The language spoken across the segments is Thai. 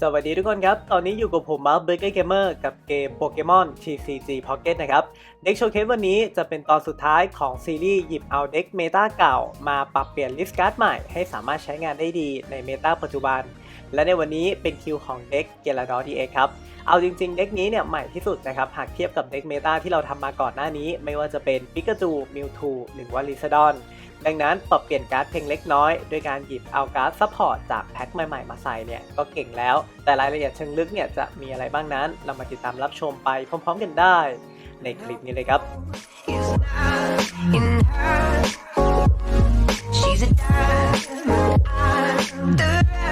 สวัสดีทุกคนครับ ตอนนี้อยู่กับผมมาร์คเบเกอร์เกมเมอร์กับเกมโปเกมอน TCG Pocket นะครับเด็กโชว์เคสวันนี้จะเป็นตอนสุดท้ายของซีรีส์หยิบเอาเด็กเมตาเก่า มาปรับเปลี่ยนลิสต์การ์ดใหม่ให้สามารถใช้งานได้ดีในเมตาปัจจุบัน และในวันนี้เป็นคิวของเด็กเกลาดอดีเอครับ เอาจริงๆ เด็กนี้เนี่ยใหม่ที่สุดนะครับ หากเทียบกับเด็กเมตาที่เราทำมาก่อนหน้านี้ ไม่ว่าจะเป็นปิกาจูมิวทูหรือว่าลิซาดอน ดังนั้นปรับเปลี่ยนการ์ดเพียงเล็กน้อยด้วยการหยิบเอาการ์ดซัพพอร์ตจากแพ็คใหม่ๆ มาใส่เนี่ยก็เก่งแล้ว แต่รายละเอียดเชิงลึกเนี่ยจะมีอะไรบ้างนั้น เรามาติดตามรับชมไปพร้อมๆกันได้ ในคลิปนี้เลยครับ She's a diamond under.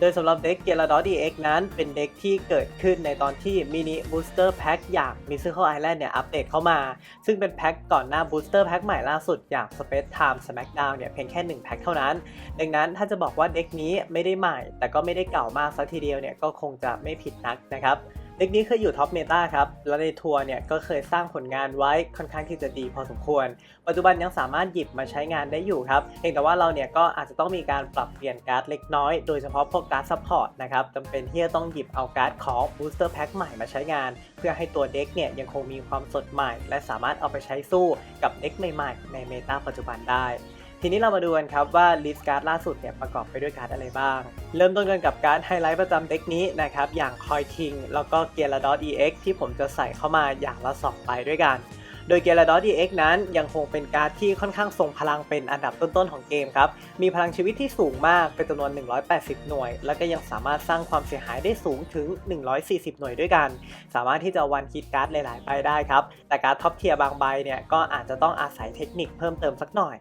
โดยสำหรับเด็กเกลาดอ DX นั้นเป็นเด็กที่เกิดขึ้นในตอนที่มินิบูสเตอร์แพ็คอย่าง Mystical Island เนี่ยอัปเดตเข้ามา ซึ่งเป็นแพ็คก่อนหน้าบูสเตอร์แพ็คใหม่ล่าสุดอย่าง Space Time Smackdown เนี่ยเพียงแค่ 1 แพ็คเท่านั้น ดังนั้นถ้าจะบอกว่าเด็กนี้ไม่ได้ใหม่ แต่ก็ไม่ได้เก่ามากสักทีเดียวเนี่ยก็คงจะไม่ผิดนักนะครับ เด็กนี้เคยอยู่ท็อปเมตาครับ แล้วในทัวร์เนี่ยก็เคยสร้างผลงานไว้ค่อนข้างที่จะดีพอสมควร ปัจจุบันยังสามารถหยิบมาใช้งานได้อยู่ครับเพียงแต่ว่าเราเนี่ยก็อาจจะต้องมีการปรับเปลี่ยนการ์ดเล็กน้อย โดยเฉพาะพวกการ์ดซัพพอร์ตนะครับจำเป็นที่จะต้องหยิบเอาการ์ดของ Booster Pack ใหม่มาใช้งาน เพื่อให้ตัวเด็กเนี่ยยังคงมีความสดใหม่ และสามารถเอาไปใช้สู้กับเด็กใหม่ๆในเมตาปัจจุบันได้ ทีนี้เรามาดูกันครับว่าลิสต์การ์ดล่าสุดเนี่ยประกอบไปด้วยการ์ดอะไรบ้าง เริ่มต้นกันกับการ์ดไฮไลท์ประจำเด็กนี้นะครับ อย่างคอยคิงแล้วก็เกียร์ดอ EX ที่ผมจะใส่เข้ามาอย่างละสองใบด้วยกัน โดยเกียร์ดอ EX นั้นยังคงเป็นการ์ดที่ค่อนข้างทรงพลังเป็นอันดับต้นๆของเกมครับ มีพลังชีวิตที่สูงมากเป็นจำนวน 180 หน่วย แล้วก็ยังสามารถสร้างความเสียหายได้สูงถึง 140 หน่วยด้วยกัน สามารถที่จะวันฮิตการ์ดหลายๆใบได้ครับแต่การ์ดท็อปเทียร์บางใบเนี่ยก็อาจจะต้องอาศัยเทคนิคเพิ่มเติมสักหน่อย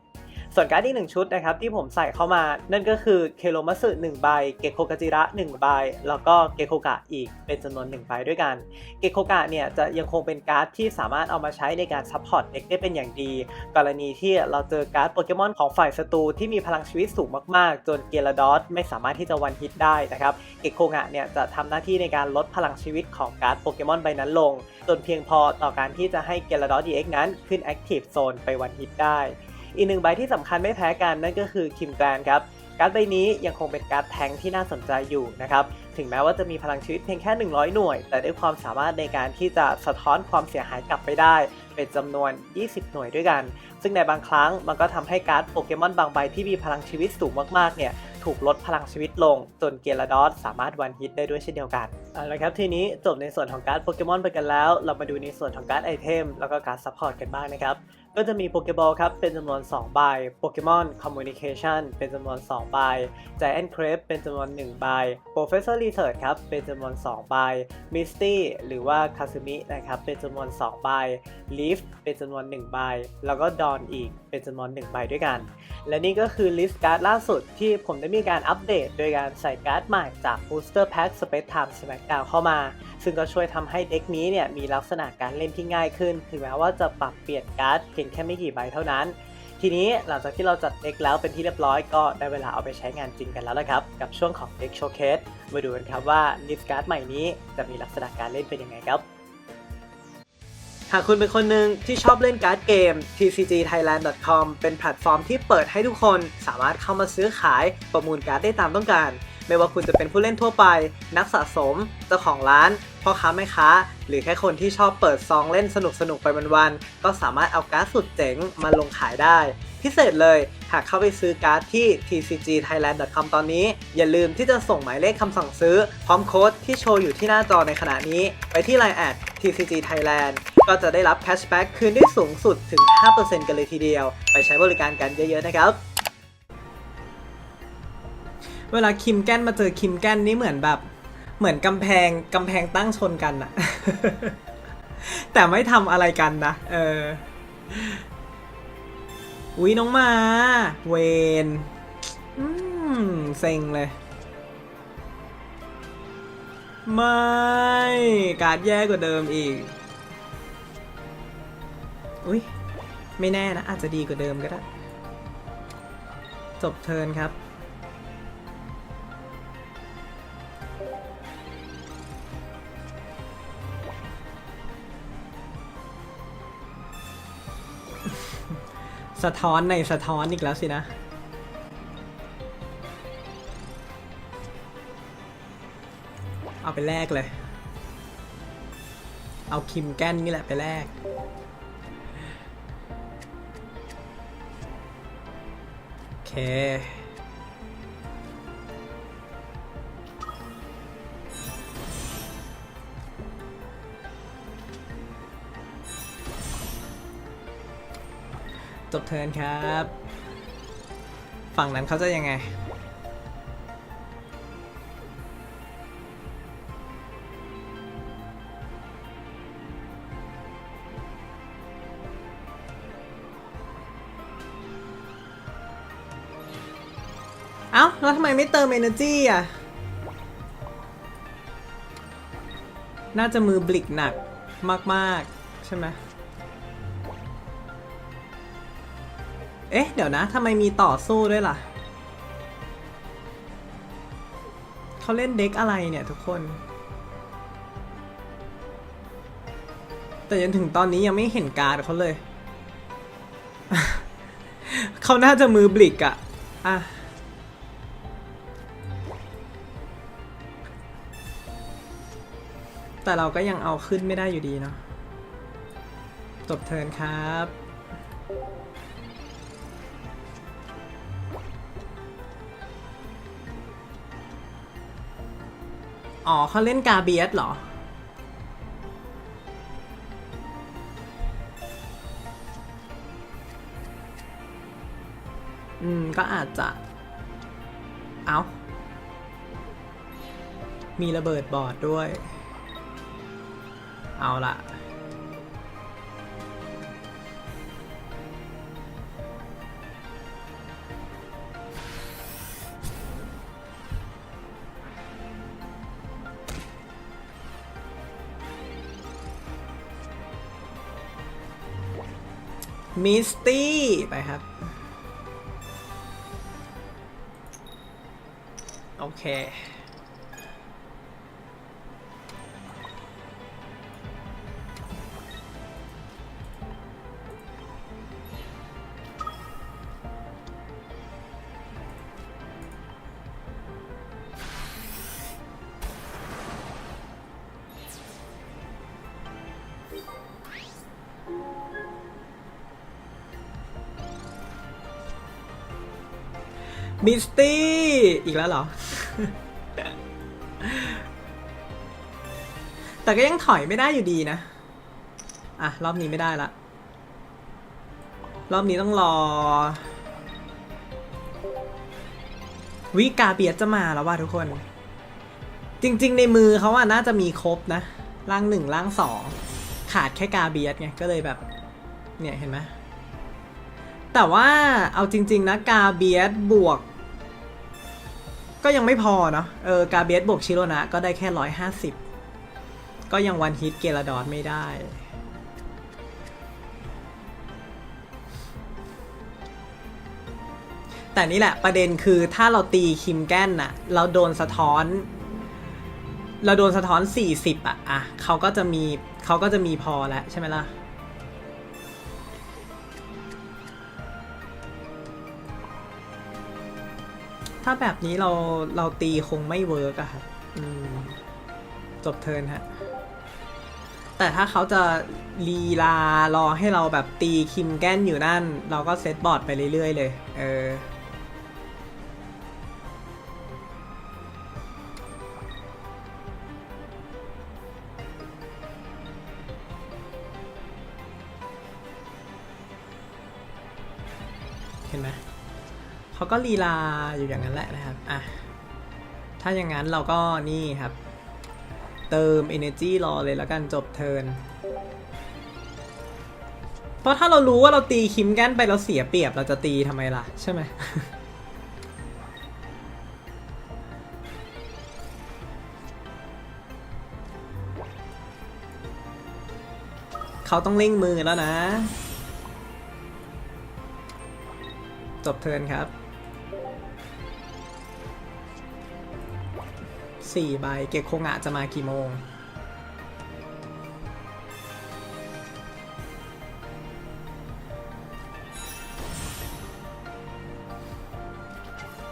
ส่วนการ์ดอีกหนึ่งชุดนะครับที่ผมใส่เข้ามานั่นก็คือเคโรมัสึ1ใบ เกโคกาจิระ1ใบ แล้วก็เกโคกะอีกเป็นจำนวน1ใบด้วยกัน เกโคกะเนี่ยจะยังคงเป็นการ์ดที่สามารถเอามาใช้ในการซัพพอร์ตเด็กได้เป็นอย่างดี กรณีที่เราเจอการ์ดโปเกมอนของฝ่ายศัตรูที่มีพลังชีวิตสูงมากๆ จนเกลาดอสไม่สามารถที่จะวันฮิตได้นะครับ เกโคกะเนี่ยจะทำหน้าที่ในการลดพลังชีวิตของการ์ดโปเกมอนใบนั้นลง จนเพียงพอต่อการที่จะให้เกลาดอส DX นั้นขึ้น Active Zone ไปวันฮิตได้ อีกหนึ่งใบที่สำคัญไม่แพ้กันนั่นก็คือคิมแกรนครับการ์ดใบนี้ยังคงเป็นการ์ดแทงที่น่าสนใจอยู่นะครับ ถึงแม้ว่าจะมีพลังชีวิตเพียงแค่ 100 หน่วย แต่ด้วยความสามารถในการที่จะสะท้อนความเสียหายกลับไปได้ เป็นจำนวน 20 หน่วยด้วยกัน ซึ่งในบางครั้งมันก็ทำให้การ์ดโปเกมอนบางใบที่มีพลังชีวิตสูงมากๆ เนี่ยถูกลดพลังชีวิตลง จนเกลาดอสสามารถวันฮิตได้ด้วยเช่นเดียวกันเอาละครับทีนี้จบในส่วนของการ์ดโปเกมอนไปกันแล้ว เรามาดูในส่วนของการ์ดไอเทมแล้วก็การ์ดซัพพอร์ตกันบ้างนะครับ ก็จะมีโปเกบอลครับเป็นจำนวน2ใบโปเกมอนคอมมูนิเคชันเป็นจำนวน2ใบ Giant Crab เป็นจำนวน1ใบ Professor Research ครับเป็นจำนวน2ใบ Misty หรือว่า Kasumi นะครับเป็นจำนวน2ใบ Leaf เป็นจำนวน1ใบ แล้วก็ Dawn อีกเป็นจำนวน1ใบด้วยกัน และนี่ก็คือลิสต์การ์ดล่าสุดที่ผมได้มีการอัปเดต โดยการใส่การ์ดใหม่จาก Booster Pack Space Time Smackdown เข้ามา ซึ่งก็ช่วยทำให้เด็กนี้เนี่ยมีลักษณะการเล่นที่ง่ายขึ้น ถึงแม้ว่าจะปรับเปลี่ยนการ์ดเพียงแค่ไม่กี่ใบเท่านั้น ทีนี้หลังจากที่เราจัดเด็กแล้วเป็นที่เรียบร้อยก็ได้เวลาเอาไปใช้งานจริงกันแล้วละครับ กับช่วงของเด็กโชว์เคสมาดูกันครับว่าลิสการ์ดใหม่นี้จะมีลักษณะการเล่นเป็นยังไงครับหากคุณเป็นคนหนึ่งที่ชอบเล่นการ์ดเกม tcgthailand.com เป็นแพลตฟอร์มที่เปิดให้ทุกคนสามารถเข้ามาซื้อขายประมูลการ์ดได้ตามต้องการ ไม่ว่าคุณจะเป็นผู้เล่นทั่วไป นักสะสม เจ้าของร้าน พ่อค้าแม่ค้า หรือแค่คนที่ชอบเปิดซองเล่นสนุกๆไปวันๆก็สามารถเอาการ์ดสุดเจ๋งมาลงขายได้ พิเศษเลยหากเข้าไปซื้อการ์ดที่ tcgthailand.com ตอนนี้ อย่าลืมที่จะส่งหมายเลขคำสั่งซื้อ พร้อมโค้ดที่โชว์อยู่ที่หน้าจอในขณะนี้ ไปที่ Line แอด tcg thailand ก็จะได้รับแคชแบ็กคืนได้สูงสุดถึง 5%กันเลยทีเดียว ไปใช้บริการกันเยอะๆนะครับเวลาคิมแกนมาเจอคิมแกนนี่เหมือนแบบ เหมือนกำแพงกำแพงตั้งชนกันอะแต่ไม่ทำอะไรกันนะ เอออุ้ยน้องมา เวนอืมเซ็งเลย ไม่ การแย่กว่าเดิมอีก อุ้ยไม่แน่นะ อาจจะดีกว่าเดิมก็ได้ จบเทิร์นครับ สะท้อนในสะท้อนอีกแล้วสินะ เอาไปแลกเลย เอาคิมแก้นนี่แหละไปแลกโอเค จบเทิร์นครับ ฝั่งนั้นเขาจะยังไง เอ้า แล้วทำไมไม่เติม energy อะ น่าจะมือบลิกหนักมาก ๆ ใช่ไหม เอ๊ะ เดี๋ยวนะทำไมมีต่อสู้ด้วยล่ะ เขาเล่นเด็กอะไรเนี่ยทุกคน แต่จนถึงตอนนี้ยังไม่เห็นการ์ดเขาเลย เขาน่าจะมือบลิกอะอะแต่เราก็ยังเอาขึ้นไม่ได้อยู่ดีเนาะจบเทินครับ อ๋อเขาเล่นกาเบียสเหรอ อืม ก็อาจจะ เอามีระเบิดบอร์ดด้วย เอาละ มิสตี้ ไปครับ โอเค มิสตี้ อีกแล้วเหรอ แต่ก็ยังถอยไม่ได้อยู่ดีนะ อะ รอบนี้ไม่ได้ละ รอบนี้ต้องรอ วิกาเบียจะมาแล้วว่าทุกคน จริง ๆ ในมือเขาอะน่าจะมีครบนะ ร่างหนึ่งร่างสองขาดแค่กาเบียดไงก็เลยแบบ เนี่ยเห็นไหมแต่ว่าเอาจริง ๆ นะ กาเบียสบวก ก็ยังไม่พอเนาะเออกาเบสบวกชิโรนะก็ได้แค่ร้อยห้าสิบก็ยังวันฮิตเกลาดอนไม่ได้แต่นี่แหละประเด็นคือถ้าเราตีคิมแกนน่ะ เราโดนสะท้อน เราโดนสะท้อน 40 อะอะเขาก็จะมีเขาก็จะมีพอแล้วใช่ไหมล่ะ ถ้าแบบนี้เราเราตีคงไม่เวิร์กอะค่ะจบเทินฮะ แต่ถ้าเขาจะลีลารอให้เราแบบตีคิมแกนอยู่นั่น เราก็เซตบอร์ดไปเรื่อยๆเลย เออ เขาก็ลีลาอยู่อย่างนั้นแหละนะครับอะถ้าอย่างนั้นเราก็นี่ครับ เติม energy รอเลยแล้วกันจบเทิร์นเพราะถ้าเรารู้ว่าเราตีคิมแกนไปเราเสียเปรียบเราจะตีทำไมล่ะ ใช่ไหมเขาต้องเล่งมือแล้วนะ จบเทิร์นครับ สี่ใบเกกโคงะจะมากี่โมง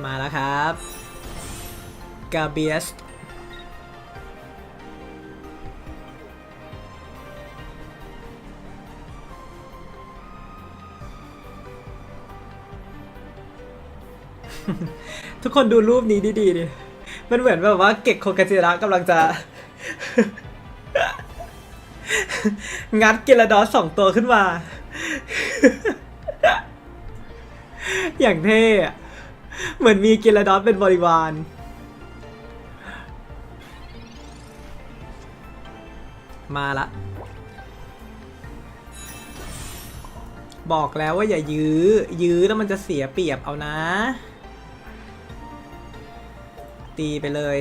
มาแล้วครับกาเบียสทุกคนดูรูปนี้ดีๆดิ มันเหมือนแบบว่าเก็กโคกาจิระกำลังจะ งัดเกลดอสสองตัวขึ้นมา อย่างเท่เหมือนมีเกลดอสเป็นบริวารมาละ บอกแล้วว่าอย่ายื้อ ยื้อแล้วมันจะเสียเปรียบเอานะ ตีไปเลย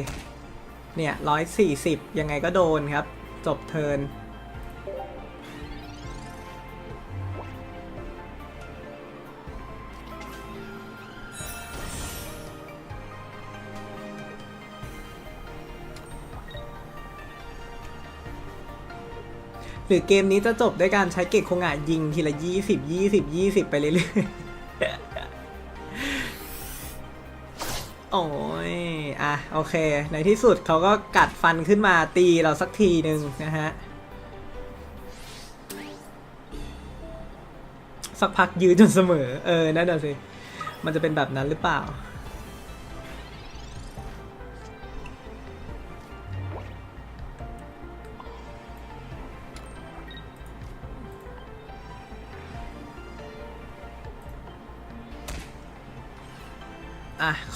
เนี่ยร้อยสี่สิบยังไงก็โดนครับ จบเทินหรือเกมนี้จะจบด้วยการใช้เก็กโคงะยิงทีละยี่สิบยี่สิบยี่สิบไปเรื่อยๆ โอ้ย อะโอเค ในที่สุดเขาก็กัดฟันขึ้นมาตีเราสักทีหนึ่งนะฮะ สักพักยื้อจนเสมอ เออ นั่นน่ะสิ มันจะเป็นแบบนั้นหรือเปล่า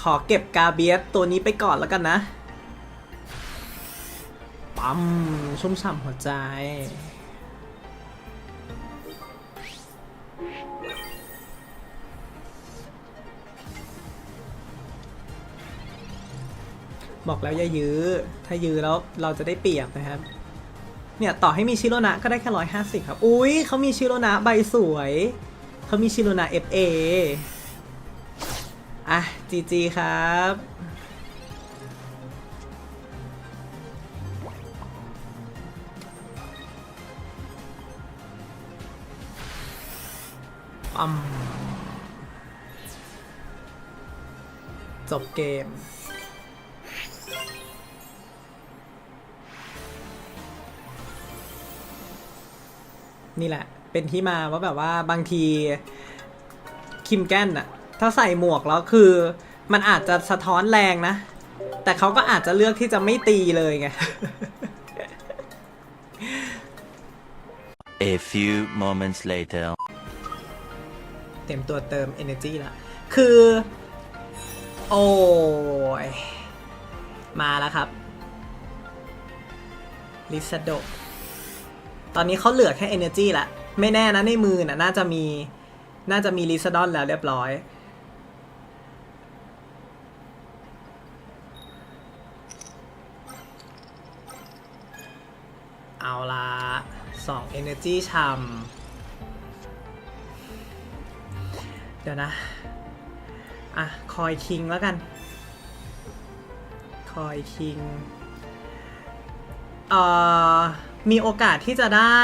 ขอเก็บกาเบียสตัวนี้ไปก่อนแล้วกันนะ ปั๊มชุ่มฉ่ำหัวใจ บอกแล้วอย่ายื้อ ถ้ายื้อแล้วเราจะได้เปรียบนะครับ เนี่ยต่อให้มีชิโรนะก็ได้แค่ร้อยห้าสิบครับ อุ้ยเขามีชิโรนะใบสวย เขามีชิโรนะ FA อะ จีจีครับ ปั๊ม จบเกมนี่แหละ เป็นที่มาว่าแบบว่าบางที คิมแกนอะ ถ้าใส่หมวกแล้วคือ มันอาจจะสะท้อนแรงนะ แต่เขาก็อาจจะเลือกที่จะไม่ตีเลยไง A few moments later. เต็มตัวเติม energy ละ คือ โอ้ย มาแล้วครับ ลิซาโดตอนนี้เขาเหลือแค่ energy ละ ไม่แน่นะในมือน่ะน่าจะมี น่าจะมีลิซาดอนแล้วเรียบร้อย ละสอง energy ชำเดี๋ยวนะ อะ คอยคิงแล้วกัน คอยคิง เอ่อ มีโอกาสที่จะได้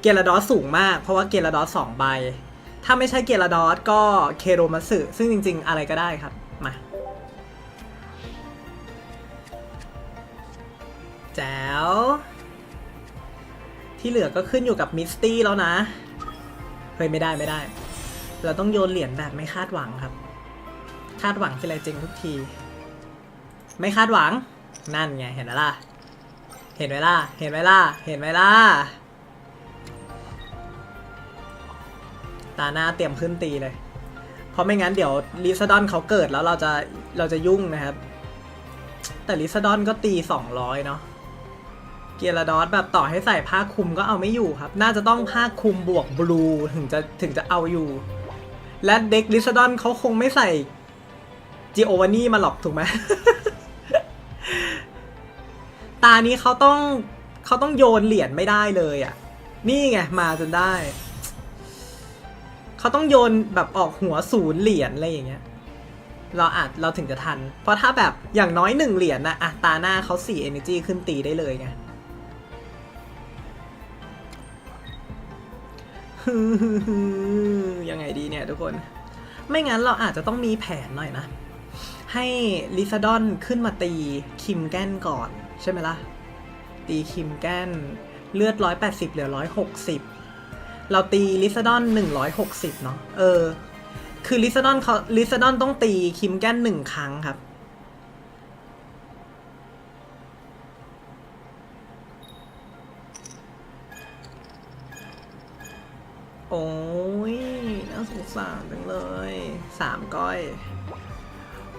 เกลดอสสูงมาก เพราะว่าเกลดอสสองใบ ถ้าไม่ใช่เกลดอสก็เคโรมัสึซึ่งจริง ๆ อะไรก็ได้ครับ ที่เหลือก็ขึ้นอยู่กับมิสตี้แล้วนะ เฮ้ยไม่ได้ไม่ได้ เราต้องโยนเหรียญแบบไม่คาดหวังครับ คาดหวังทีไรจริงทุกที ไม่คาดหวัง นั่นไงเห็นไหมล่ะ เห็นไหมล่ะ เห็นไหมล่ะ เห็นไหมล่ะ ตาหน้าเตรียมขึ้นตีเลย เพราะไม่งั้นเดี๋ยวลิซาดอนเขาเกิดแล้วเราจะเราจะยุ่งนะครับ แต่ลิซาดอนก็ตี 200 เนาะ เกียร์ดอสแบบต่อให้ใส่ผ้าคลุมก็เอาไม่อยู่ครับ น่าจะต้องผ้าคลุมบวกบลูถึงจะถึงจะเอาอยู่ และเด็กลิซดอนเขาคงไม่ใส่จิโอวานี่มาหรอกถูกไหมตานี้เขาต้องเขาต้องโยนเหรียญไม่ได้เลยอะ่ะ นี่ไงมาจนได้ เขาต้องโยนแบบออกหัวศูนย์เหรียญอะไรอย่างเงี้ย เราอาจเราถึงจะทัน เพราะถ้าแบบอย่างน้อยหนึ่งเหรียญนะอะตาหน้าเขาสี่ energy ขึ้นตีได้เลยไง ยังไงดีเนี่ยทุกคน ไม่งั้นเราอาจจะต้องมีแผนหน่อยนะ ให้ลิซาดอนขึ้นมาตีคิมแกนก่อน ใช่ไหมล่ะ ตีคิมแกนเลือด 180 เหลือ 160 เราตีลิซาดอน 160 เนาะเออ คือลิซาดอนเขาลิซาดอนต้องตีคิมแกนหนึ่งครั้งครับ อ้ยน่าสงสารจังเลยสามก้อย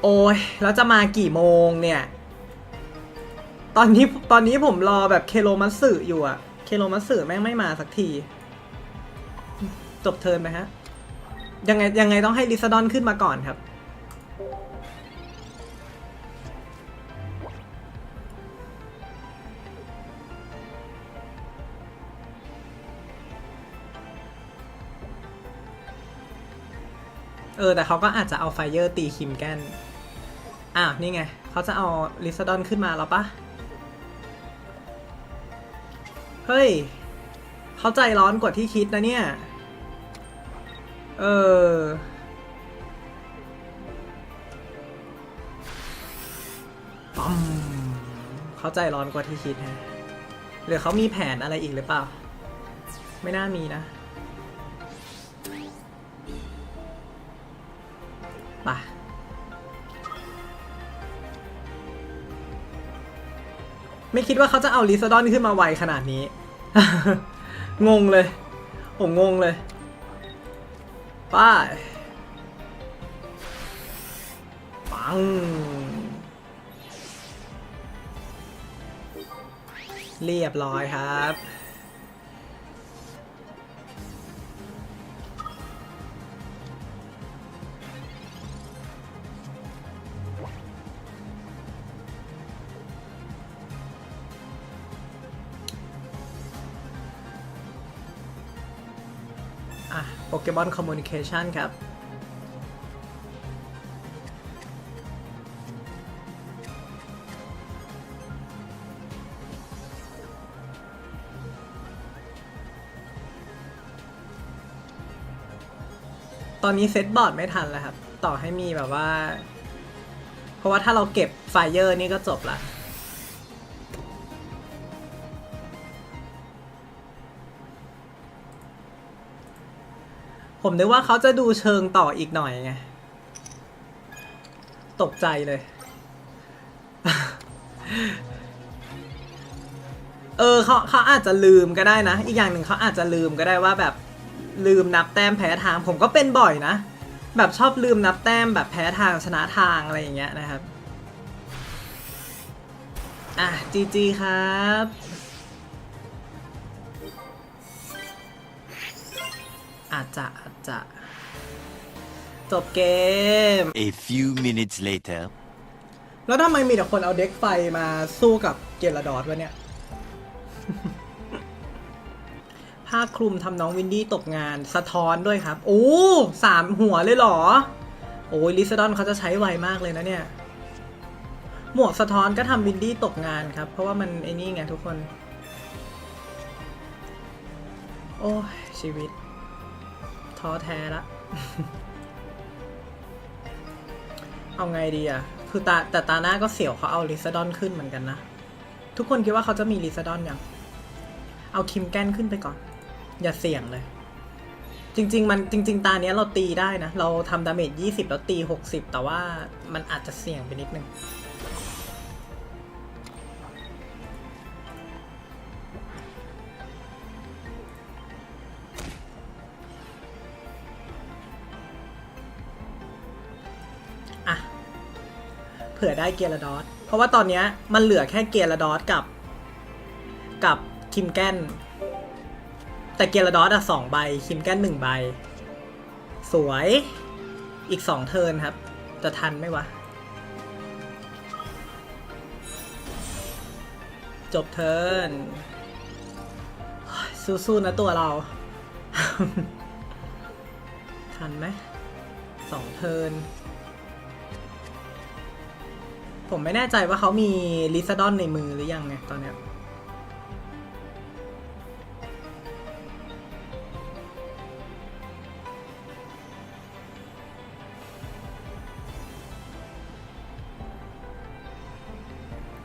โอ้ยแล้วจะมากี่โมงเนี่ย ตอนนี้ตอนนี้ผมรอแบบเคโรมัสสึอยู่อะเคโรมัสสึแม่งไม่มาสักที จบเทิร์นไปฮะ ยังไงยังไงต้องให้ลิซาดอนขึ้นมาก่อนครับ เออ แต่เขาก็อาจจะเอาไฟเยอร์ตีคิมแกนอ้าวนี่ไง เขาจะเอาลิซาดอนขึ้นมาแล้วปะเฮ้ย เขาใจร้อนกว่าที่คิดนะเนี่ย เออ ปั๊มเขาใจร้อนกว่าที่คิดฮะหรือเขามีแผนอะไรอีกหรือเปล่า ไม่น่ามีนะ ไม่คิดว่าเขาจะเอาลิซาดอนขึ้นมาไวขนาดนี้ งงเลย ผมงงเลย ป้าปัง เรียบร้อยครับ โปเกมอนคอมมูนิเคชันครับตอนนี้เซตบอร์ดไม่ทันแล้วครับ ต่อให้มีแบบว่า เพราะว่าถ้าเราเก็บไฟเยอร์นี่ก็จบละ ผมนึกว่าเขาจะดูเชิงต่ออีกหน่อยไง ตกใจเลย เออเขาเขาอาจจะลืมก็ได้นะ อีกอย่างหนึ่งเขาอาจจะลืมก็ได้ว่าแบบลืมนับแต้มแพ้ทาง ผมก็เป็นบ่อยนะ แบบชอบลืมนับแต้มแบบแพ้ทางชนะทางอะไรอย่างเงี้ยนะครับ อะจีจีครับอาจจะ จจะจบเกม A few minutes later. แล้วทำไมมีแต่คนเอาเด็กไฟมาสู้กับเกลาดอสวะเนี่ย ผ้าคลุมทำน้องวินดี้ตกงานสะท้อนด้วยครับ โอ้สามหัวเลยเหรอ โอ้ยลิซาดอนเขาจะใช้ไวมากเลยนะเนี่ย หมวกสะท้อนก็ทำวินดี้ตกงานครับ เพราะว่ามันไอ้นี่ไงทุกคน โอ้ยชีวิต ท้อแท้ละ เอาไงดีอะคือตาแต่ตาหน้าก็เสียวเขาเอาลิซาดอนขึ้นเหมือนกันนะ ทุกคนคิดว่าเขาจะมีลิซาดอนยัง เอาคิมแกนขึ้นไปก่อน อย่าเสี่ยงเลย จริง ๆ มันจริง ๆ ตาเนี้ยเราตีได้นะ เราทำดาเมจ20 แล้วตี 60 แต่ว่ามันอาจจะเสี่ยงไปนิดนึง เผื่อได้เกียร์ดอสเพราะว่าตอนนี้มันเหลือแค่เกียร์ดอสกับ กับคิมแกนแต่เกียร์ดอสอะสองใบ คิมแกนหนึ่งใบ สวยอีกสองเทิร์นครับ จะทันไหมวะ จบเทิร์นสู้ๆนะตัวเรา ทันไหมสองเทิร์น ผมไม่แน่ใจว่าเขามีลิซาดอนในมือหรือยังไงตอนเนี้ย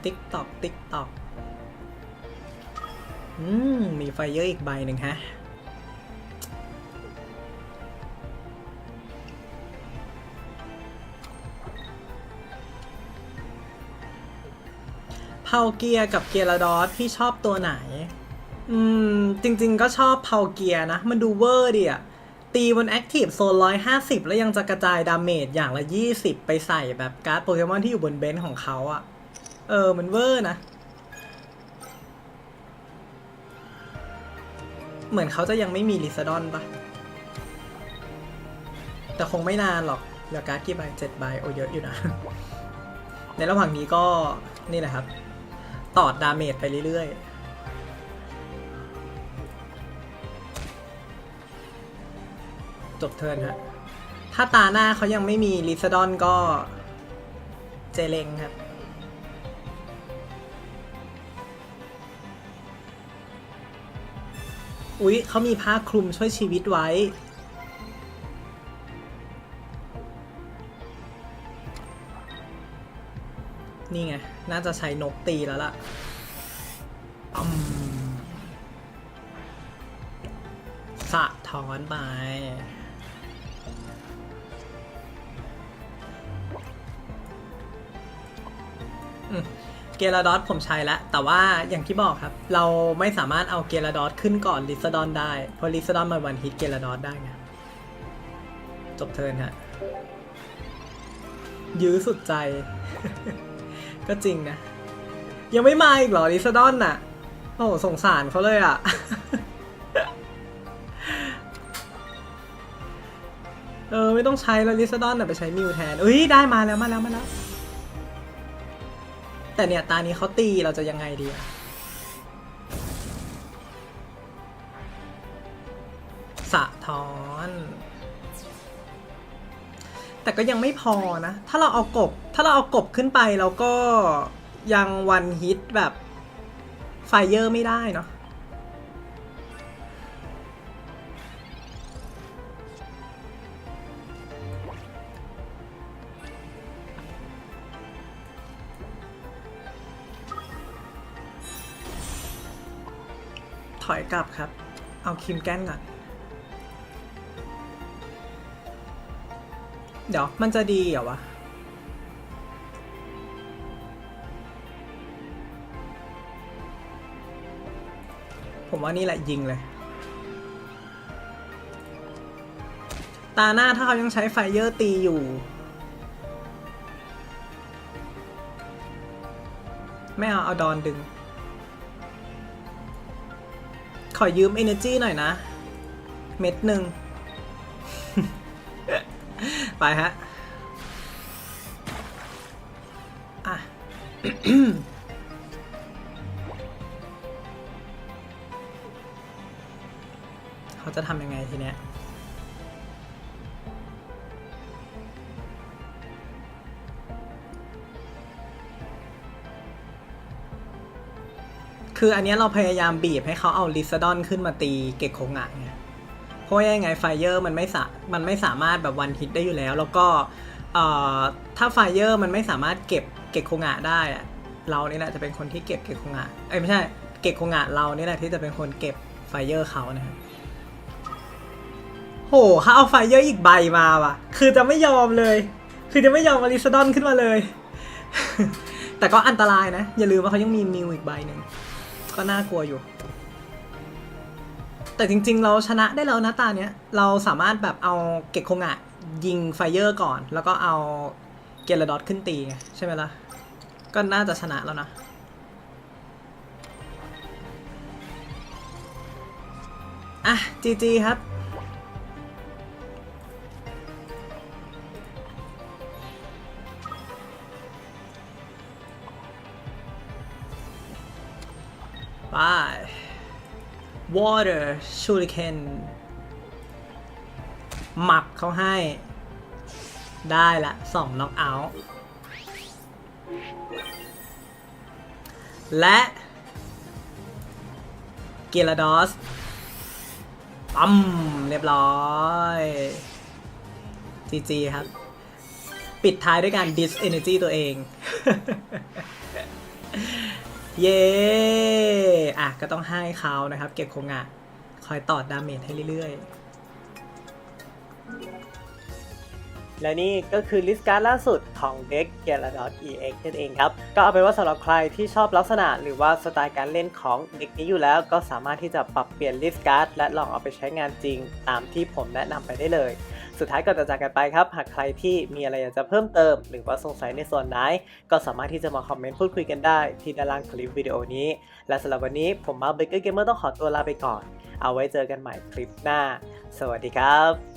ติ๊กตอกติ๊กตอกอืม มีไฟเยอะอีกใบหนึ่งฮะ เพาเกียร์กับเกียร์ลาดอสพี่ชอบตัวไหน อืม จริงๆก็ชอบเพาเกียร์นะ มันดูเวอร์ดิอะตีบนแอคทีฟโซน 150 แล้วยังจะกระจายดาเมจอย่างละ 20 ไปใส่แบบการ์ดโปเกมอนที่อยู่บนเบนซ์ของเขาอะเออ มันเวอร์นะ เหมือนเขาจะยังไม่มีลิซาดอนปะแต่คงไม่นานหรอกเหลือการ์ดกี่ใบเจ็ดใบโอเยอะอยู่นะ ในระหว่างนี้ก็นี่แหละครับ ตอดดาเมจไปเรื่อยๆ จบเทิร์นฮะ ถ้าตาหน้าเขายังไม่มีลิซดอนก็ เจเลงครับอุ๊ยเขามีผ้าคลุมช่วยชีวิตไว้ น่าจะใช้นกตีแล้วล่ะอืมสะท้อนไปเกลาดอสผมใช้แล้ว แต่ว่าอย่างที่บอกครับ เราไม่สามารถเอาเกลาดอสขึ้นก่อนลิซดอนได้ เพราะลิซดอนมันวันฮิตเกลาดอสได้ไงจบเทิร์นฮะ ยื้อสุดใจ ก็จริงนะ ยังไม่มาอีกเหรอลิซดอนน่ะ โอ้สงสารเขาเลยอะ เออ ไม่ต้องใช้แล้วลิซดอนน่ะไปใช้มิวแทนเอ้ย ได้มาแล้วมาแล้วมาแล้ว แต่เนี่ย ตานี้เขาตีเราจะยังไงดีอะสะท้อน แต่ก็ยังไม่พอนะ ถ้าเราเอากบ ถ้าเราเอากบขึ้นไปเราก็ยังวันฮิตแบบไฟเยอร์ไม่ได้เนาะถอยกลับครับ เอาคิมแกนก่อน เดี๋ยว มันจะดีเหรอวะ ว่านี่แหละยิงเลย ตาหน้าถ้าเขายังใช้ไฟเยอร์ตีอยู่ ไม่เอาเอาดอนดึง ขอยืม energy หน่อยนะ เม็ดหนึ่ง ไปฮะ อะ เขาจะทำยังไงทีเนี้ยคืออันนี้เราพยายามบีบให้เขาเอาลิซดอนขึ้นมาตีเกกโคงะไงเพราะยังไงไฟเยอร์มันไม่สามันไม่สามารถแบบวันฮิตได้อยู่แล้ว แล้วก็ถ้าไฟเยอร์มันไม่สามารถเก็บเกกโคงะได้อะเรานี่แหละจะเป็นคนที่เก็บเกกโคงะเอ้ยไม่ใช่เกกโคงะเรานี่แหละที่จะเป็นคนเก็บไฟเยอร์เขานะครับ โหเขาเอาไฟเยอร์อีกใบมาว่ะ คือจะไม่ยอมเลย คือจะไม่ยอมอลิซาดอนขึ้นมาเลย แต่ก็อันตรายนะ อย่าลืมว่าเขายังมีมิวอีกใบหนึ่ง ก็น่ากลัวอยู่ แต่จริง ๆ เราชนะได้แล้วนะตาเนี้ย เราสามารถแบบเอาเกกโคงอะยิงไฟเยอร์ก่อน แล้วก็เอาเกลดอทขึ้นตีไงใช่ไหมล่ะ ก็น่าจะชนะแล้วนะอะจีจีครับ water shuriken หมับเขาให้ ได้ละสองน็อกเอาท์และเกลาดอสปั๊มเรียบร้อย GG ครับ ปิดท้ายด้วยการ dis energy ตัวเอง เย้อะก็ต้องให้เขานะครับ เก็บโคงะคอยต่อดาเมจให้เรื่อยๆ และนี่ก็คือลิสต์การ์ดล่าสุดของเด็ก g a l a d o t EX นั่นเองครับ ก็เอาเป็นว่าสำหรับใครที่ชอบลักษณะหรือว่าสไตล์การเล่นของเด็กนี้อยู่แล้ว ก็สามารถที่จะปรับเปลี่ยนลิสต์การ์ดและลองเอาไปใช้งานจริง ตามที่ผมแนะนำไปได้เลย สุดท้ายก่อนจะจากกันไปครับ หากใครที่มีอะไรอยากจะเพิ่มเติม หรือว่าสงสัยในส่วนไหน ก็สามารถที่จะมาคอมเมนต์พูดคุยกันได้ที่ด้านล่างคลิปวิดีโอนี้ และสำหรับวันนี้ผมมาเบเกอร์เกมเมอร์ต้องขอตัวลาไปก่อน เอาไว้เจอกันใหม่คลิปหน้า สวัสดีครับ